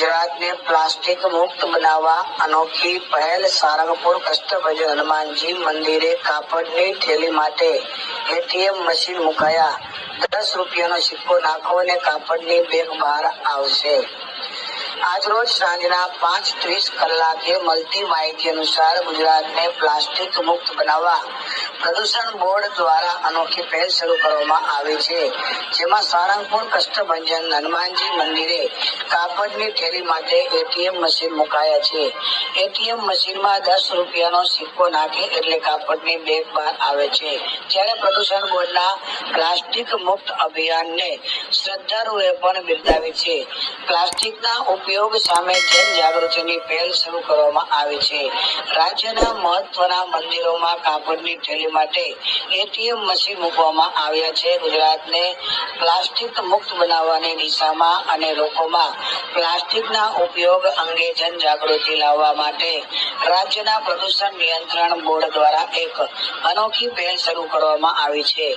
ગુજરાતને પ્લાસ્ટિક મુક્ત બનાવવા અનોખી પહેલ સારંગપુર કષ્ટભજ હનુમાનજી મંદિરે કાપડની થેલી માટે એટીએમ મશીન મુકાયા. દસ રૂપિયાનો સિક્કો નાખો અને કાપડની બેગ બહાર આવશે. આજરોજ સાંજના પાંચ ત્રીસ કલાકે મળતી માહિતી અનુસાર ગુજરાતને પ્લાસ્ટિક મુક્ત બનાવવા પ્રદૂષણ બોર્ડ દ્વારા અનોખી પહેલ શરૂ કરવામાં આવી છે. જેમાં સારંગપુર કષ્ટભંજન હનુમાનજી મંદિરે કાપડની ફેરી માટે એટીએમ મશીન મુકાયા છે. એટીએમ મશીનમાં દસ રૂપિયાનો સિક્કો નાખે એટલે કાપડની બેગ બહાર આવે છે. જ્યારે પ્રદૂષણ બોર્ડના પ્લાસ્ટિક મુક્ત અભિયાનને શ્રદ્ધાળુએ પણ બિરદાવી છે. પ્લાસ્ટિકના ઉપયોગ સામે જનજાગૃતિની પહેલ શરૂ કરવામાં આવી છે. રાજ્યના મહત્વના મંદિરોમાં કાપડની થેલી માટે એટીએમ મશીન મૂકવામાં આવ્યા છે. ગુજરાતને પ્લાસ્ટિક મુક્ત બનાવવાની દિશામાં અને લોકોમાં પ્લાસ્ટિકના ઉપયોગ અંગે જનજાગૃતિ લાવવા માટે રાજ્યના પ્રદૂષણ નિયંત્રણ બોર્ડ દ્વારા એક અનોખી પહેલ શરૂ કરવામાં આવી છે.